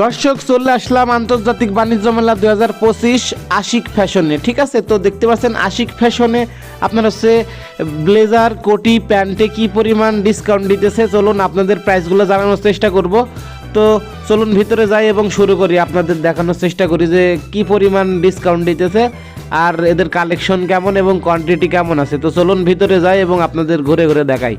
দর্শক, চলে আসলাম আন্তর্জাতিক বাণিজ্য মেলা দুই হাজার পঁচিশ আশিক ফ্যাশনে। ঠিক আছে? তো দেখতে পাচ্ছেন আশিক ফ্যাশনে আপনার হচ্ছে ব্লেজার, কোটি, প্যান্টে কি পরিমাণ ডিসকাউন্ট দিতেছে? চলুন আপনাদের প্রাইসগুলো জানানোর চেষ্টা করব। তো চলুন ভিতরে যাই এবং শুরু করি। আপনাদের দেখানোর চেষ্টা করি যে কি পরিমাণ ডিসকাউন্ট দিতেছে আর এদের কালেকশন কেমন এবং কোয়ান্টিটি কেমন আছে। তো চলুন ভিতরে যাই এবং আপনাদের ঘুরে ঘুরে দেখাই।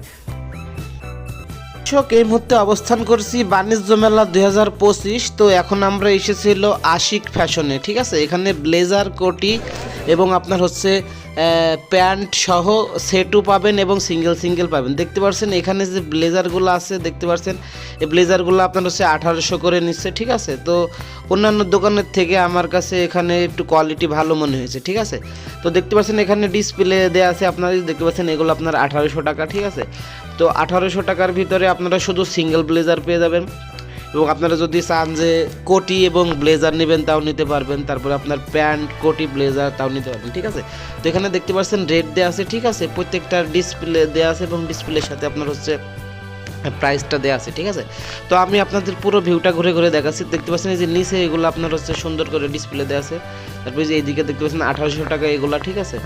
দর্শক এই মুহূর্তে অবস্থান করছি বাণিজ্য মেলা দুই হাজার পঁচিশ। তো এখন আমরা এসেছিল আশিক ফ্যাশনে, ঠিক আছে? এখানে ব্লেজার, কোটি এবং আপনার হচ্ছে প্যান্ট সহ সেটও পাবেন এবং সিঙ্গেল সিঙ্গেল পাবেন। দেখতে পাচ্ছেন এখানে যে ব্লেজারগুলো আছে, দেখতে পাচ্ছেন এই ব্লেজারগুলো আপনার হচ্ছে আঠারোশো করে নিচ্ছে, ঠিক আছে? তো অন্যান্য দোকানের থেকে আমার কাছে এখানে একটু কোয়ালিটি ভালো মনে হয়েছে, ঠিক আছে? তো দেখতে পাচ্ছেন এখানে ডিসপ্লে দেওয়া আছে আপনারা দেখতে পাচ্ছেন, এগুলো আপনার আঠারোশো টাকা, ঠিক আছে? তো আঠারোশো টাকার ভিতরে আপনারা শুধু সিঙ্গেল ব্লেজার পেয়ে যাবেন। এবং আপনারা যদি চান যে কোটি এবং ব্লেজার নেবেন, তাও নিতে পারবেন। তারপরে আপনার প্যান্ট, কোটি, ব্লেজার, তাও নিতে পারবেন, ঠিক আছে? তো এখানে দেখতে পাচ্ছেন, রেট দেওয়া আছে, ঠিক আছে? প্রত্যেকটা ডিসপ্লে দেওয়া আছে এবং ডিসপ্লের সাথে আপনার হচ্ছে প্রাইসটা দেওয়া আছে, ঠিক আছে? তো আমি আপনাদের পুরো ভিউটা ঘুরে ঘুরে দেখাচ্ছি। দেখতে পাচ্ছেন, এই যে নিচে এগুলো আপনার হচ্ছে সুন্দর করে ডিসপ্লে দেওয়া আছে। তারপরে যে এইদিকে দেখতে পাচ্ছেন, আঠারোশো টাকা এগুলা, ঠিক আছে?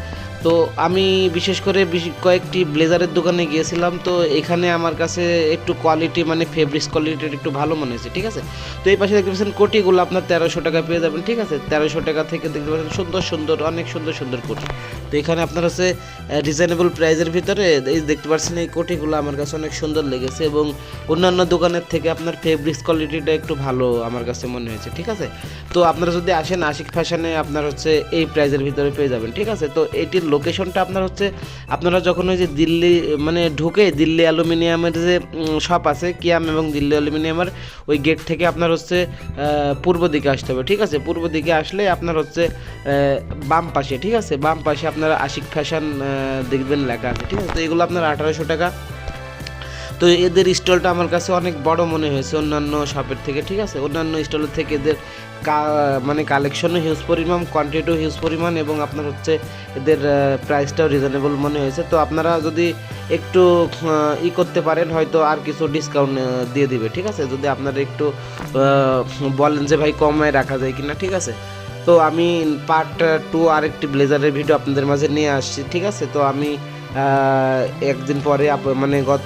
তো আমি বিশেষ করে কয়েকটি ব্লেজারের দোকানে গিয়েছিলাম, তো এখানে আমার কাছে একটু কোয়ালিটি মানে ফেব্রিক্স কোয়ালিটির একটু ভালো মনে হয়েছে, ঠিক আছে? তো এই পাশে দেখতে পাচ্ছেন কোটিগুলো আপনার তেরোশো টাকা পেয়ে যাবেন, ঠিক আছে? তেরোশো টাকা থেকে দেখতে পাচ্ছেন সুন্দর সুন্দর, অনেক সুন্দর সুন্দর কোটি। তো এখানে আপনার হচ্ছে রিজনেবল প্রাইসের ভিতরে এই দেখতে পাচ্ছেন এই কোটিগুলো আমার কাছে অনেক সুন্দর লেগেছে এবং অন্যান্য দোকানের থেকে আপনার ফেব্রিক্স কোয়ালিটিটা একটু ভালো আমার কাছে মনে হয়েছে, ঠিক আছে? তো আপনারা যদি আসেন আশিক ফ্যাশনে আপনার হচ্ছে এই প্রাইজের ভিতরে পেয়ে যাবেন, ঠিক আছে? তো এটির লোকেশনটা আপনার হচ্ছে, আপনারা যখন ওই যে দিল্লি মানে ঢুকে দিল্লি অ্যালুমিনিয়ামের যে শপ আছে, কিয়াম এবং দিল্লি অ্যালুমিনিয়ামের ওই গেট থেকে আপনার হচ্ছে পূর্ব দিকে আসতে হবে, ঠিক আছে? পূর্ব দিকে আসলে আপনার হচ্ছে বাম পাশে, ঠিক আছে? বাম পাশে আপনারা আশিক ফ্যাশন দেখবেন লেখা আছে, ঠিক আছে? তো এগুলো আপনার আঠারোশো টাকা তো এদের স্টলটা আমার কাছে অনেক বড় মনে হয়েছে, অন্যান্য শপের থেকে, ঠিক আছে? অন্যান্য স্টলের থেকে এদের মানে কালেকশনও হিউজ পরিমাণ কোয়ান্টিটিও হিউজ পরিমাণ এবং আপনার হচ্ছে এদের প্রাইসটাও রিজনেবল মনে হয়েছে। তো আপনারা যদি একটু ই করতে পারেন, হয়তো আর কিছু ডিসকাউন্ট দিয়ে দিবে, ঠিক আছে? যদি আপনারা একটু বলেন যে ভাই কমায় রাখা যায় কিনা, ঠিক আছে? তো আমি পার্ট টু আরেকটি ব্লেজারের ভিডিও আপনাদের মাঝে নিয়ে আসছি, ঠিক আছে? তো আমি একদিন পরে মানে গত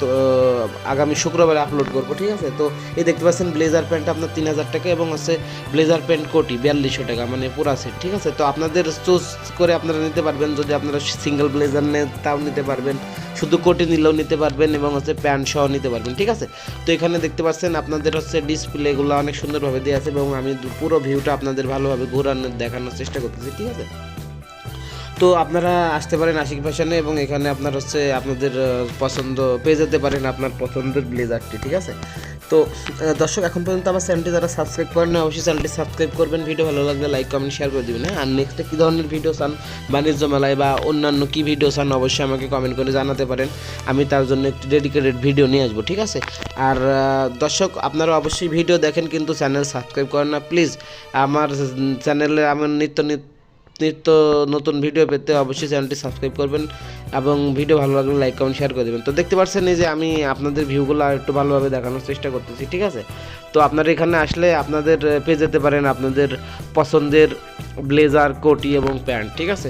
আগামী শুক্রবারে আপলোড করব, ঠিক আছে? তো এই দেখতে পাচ্ছেন ব্লেজার প্যান্ট আপনার তিন হাজার টাকা এবং হচ্ছে ব্লেজার প্যান্ট কোটি, বিয়াল্লিশশো টাকা মানে পুরা সেট ঠিক আছে? তো আপনাদের চুজ করে আপনারা নিতে পারবেন, যদি আপনারা সিঙ্গেল ব্লেজার নেন তাও নিতে পারবেন, শুধু কোটি নিলেও নিতে পারবেন এবং হচ্ছে প্যান্ট সহ নিতে পারবেন, ঠিক আছে? তো এখানে দেখতে পাচ্ছেন আপনাদের হচ্ছে ডিসপ্লেগুলো অনেক সুন্দরভাবে দেওয়া আছে এবং আমি পুরো ভিউটা আপনাদের ভালোভাবে ঘোরানোর, দেখানোর চেষ্টা করতেছি, ঠিক আছে? তো আপনারা আসতে পারেন আশিক ফ্যাশনে এবং এখানে আপনার হচ্ছে আপনাদের পছন্দ, পেয়ে যেতে পারেন আপনার পছন্দের ব্লেজারটি, ঠিক আছে? তো দর্শক, এখন পর্যন্ত আমার চ্যানেলটি যারা সাবস্ক্রাইব করেন না অবশ্যই চ্যানেলটি সাবস্ক্রাইব করবেন। ভিডিও ভালো লাগলে লাইক, কমেন্ট শেয়ার করে দেবেন হ্যাঁ? আর নেক্সটে কী ধরনের ভিডিও চান, বাণিজ্য মেলায় বা অন্যান্য কী ভিডিও চান, অবশ্যই আমাকে কমেন্ট করে জানাতে পারেন। আমি তার জন্য একটি ডেডিকেটেড ভিডিও নিয়ে আসব, ঠিক আছে? আর দর্শক, আপনারা অবশ্যই ভিডিও দেখেন, কিন্তু চ্যানেল সাবস্ক্রাইব করেন না। প্লিজ আমার চ্যানেলে আমার নিত্য নিত্য নিত্য নতুন ভিডিও পেতে অবশ্যই চ্যানেলটি সাবস্ক্রাইব করবেন এবং ভিডিও ভালো লাগলে লাইক কমেন্ট শেয়ার করে দেবেন। তো দেখতে পাচ্ছেন এই যে আমি আপনাদের ভিউগুলো আর একটু ভালোভাবে দেখানোর চেষ্টা করতেছি, ঠিক আছে? তো আপনারা এখানে আসলে আপনাদের পেয়ে যেতে পারেন আপনাদের পছন্দের ব্লেজার কোটি এবং প্যান্ট ঠিক আছে?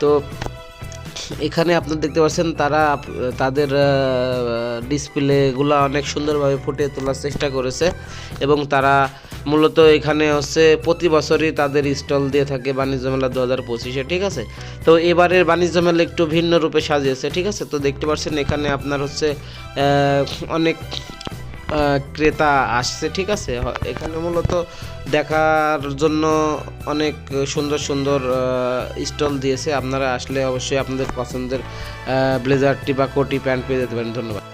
তো এখানে আপনারা দেখতে পাচ্ছেন তারা, তাদের ডিসপ্লেগুলো অনেক সুন্দরভাবে ফুটিয়ে তোলার চেষ্টা করেছে এবং তারা মূলত এখানে হচ্ছে প্রতি বছরই তাদের স্টল দিয়ে থাকে বাণিজ্য মেলা দু হাজার পঁচিশে, ঠিক আছে? তো এবারের বাণিজ্য মেলা একটু ভিন্ন রূপে সাজিয়েছে, ঠিক আছে? তো দেখতে পাচ্ছেন এখানে আপনার হচ্ছে অনেক ক্রেতা আসছে, ঠিক আছে? এখানে মূলত দেখার জন্য অনেক সুন্দর সুন্দর স্টল দিয়েছে। আপনারা আসলে অবশ্যই আপনাদের পছন্দের ব্লেজারটি বা কোটি প্যান্ট পেয়ে যেতে পারেন। ধন্যবাদ।